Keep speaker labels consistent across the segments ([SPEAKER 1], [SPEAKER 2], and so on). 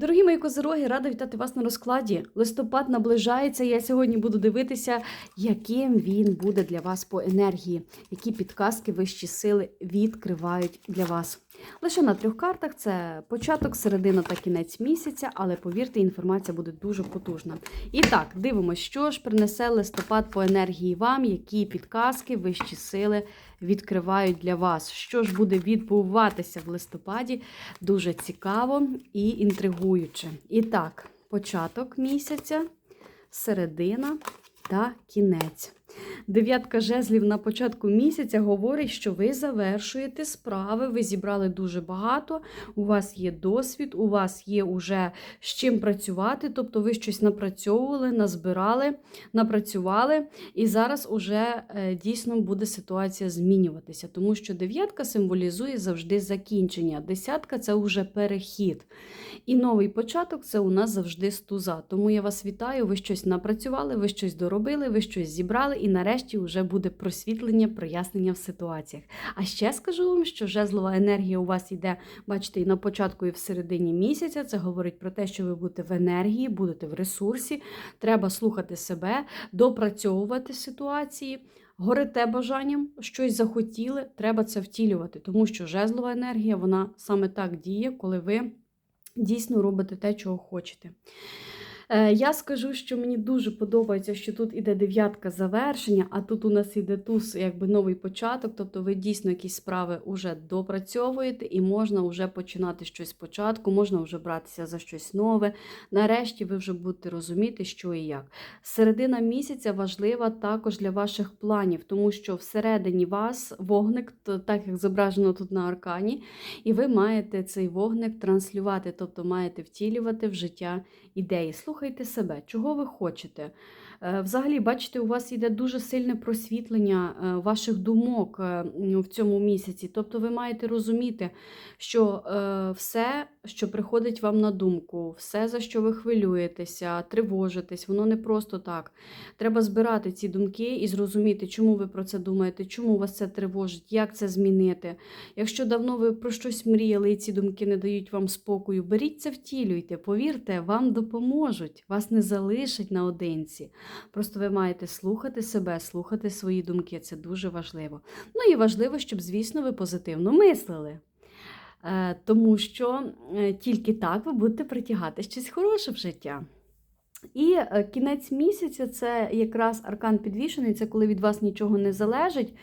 [SPEAKER 1] Дорогі мої козироги, рада вітати вас на розкладі. Листопад наближається. Я сьогодні буду дивитися, яким він буде для вас по енергії, які підказки вищі сили відкривають для вас. Лише на трьох картах це початок, середина та кінець місяця, але повірте, інформація буде дуже потужна. І так, дивимося, що ж принесе листопад по енергії вам, які підказки вищі сили відкривають для вас. Що ж буде відбуватися в листопаді? Дуже цікаво і інтригуюче. І так, початок місяця, середина та кінець. Дев'ятка жезлів на початку місяця говорить, що ви завершуєте справи, ви зібрали дуже багато, у вас є досвід, у вас є уже з чим працювати, тобто ви щось напрацьовували, назбирали, напрацювали, і зараз уже е, дійсно буде ситуація змінюватися, тому що дев'ятка символізує завжди закінчення, десятка це вже перехід. І новий початок це у нас завжди з туза. Тому я вас вітаю, ви щось напрацювали, ви щось доробили, ви щось зібрали, і нарешті вже буде просвітлення, прояснення в ситуаціях. А ще скажу вам, що жезлова енергія у вас йде, бачите, і на початку, і в середині місяця. Це говорить про те, що ви будете в енергії, будете в ресурсі. Треба слухати себе, допрацьовувати ситуації. Горите бажанням, щось захотіли, треба це втілювати, тому що жезлова енергія вона саме так діє, коли ви дійсно робите те, чого хочете. Е, Я скажу, що мені дуже подобається, що тут іде дев'ятка завершення, а тут у нас іде туз, якби новий початок. Тобто ви дійсно якісь справи вже допрацьовуєте і можна вже починати щось спочатку, можна вже братися за щось нове. Нарешті ви вже будете розуміти, що і як. Середина місяця важлива також для ваших планів, тому що всередині вас вогник, так як зображено тут на аркані, і ви маєте цей вогник транслювати, тобто маєте втілювати в життя ідеї. Слухайте себе, чого ви хочете. Е, Взагалі, бачите, у вас йде дуже сильне просвітлення е, ваших думок е, в цьому місяці. Тобто ви маєте розуміти, що все, що приходить вам на думку, все, за що ви хвилюєтеся, тривожитесь, воно не просто так. Треба збирати ці думки і зрозуміти, чому ви про це думаєте, чому вас це тривожить, як це змінити. Якщо давно ви про щось мріяли і ці думки не дають вам спокою, беріть це, втілюйте, повірте, вам допоможуть, вас не залишать наодинці. Просто ви маєте слухати себе, слухати свої думки. Це дуже важливо. Ну і важливо, щоб, звісно, ви позитивно мислили. Е, Тому що е, тільки так ви будете притягати щось хороше в життя. І е, кінець місяця це якраз аркан підвішений, це коли від вас нічого не залежить.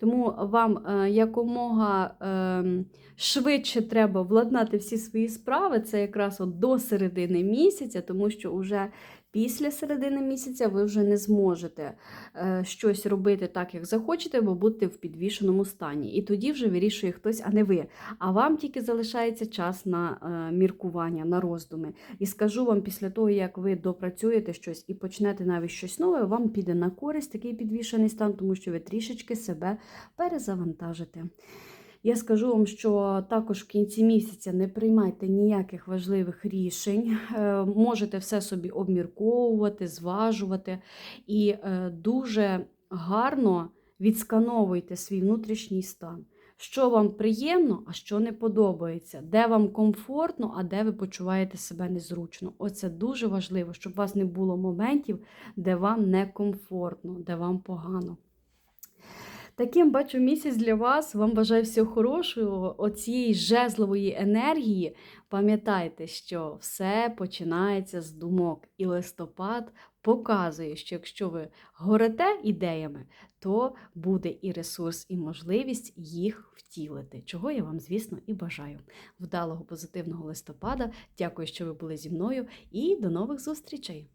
[SPEAKER 1] Тому вам якомога е, швидше треба владнати всі свої справи. Це якраз от до середини місяця, тому що вже після середини місяця ви вже не зможете е, щось робити так, як захочете, бо будете в підвішеному стані. І тоді вже вирішує хтось, а не ви. А вам тільки залишається час на е, міркування, на роздуми. І скажу вам, після того, як ви допрацюєте щось і почнете навіть щось нове, вам піде на користь такий підвішений стан, тому що ви трішечки себе перезавантажите. Я скажу вам, що також в кінці місяця не приймайте ніяких важливих рішень, Е, можете все собі обмірковувати, зважувати і е, дуже гарно відскановуйте свій внутрішній стан. Що вам приємно, а що не подобається, де вам комфортно, а де ви почуваєте себе незручно. Оце дуже важливо, щоб у вас не було моментів, де вам некомфортно, де вам погано. Таким бачу місяць для вас. Вам бажаю всього хорошого, оцієї жезлової енергії. Пам'ятайте, що все починається з думок, і листопад показує, що якщо ви горите ідеями, то буде і ресурс, і можливість їх втілити. Чого я вам, звісно, і бажаю. Вдалого позитивного листопада. Дякую, що ви були зі мною, і до нових зустрічей!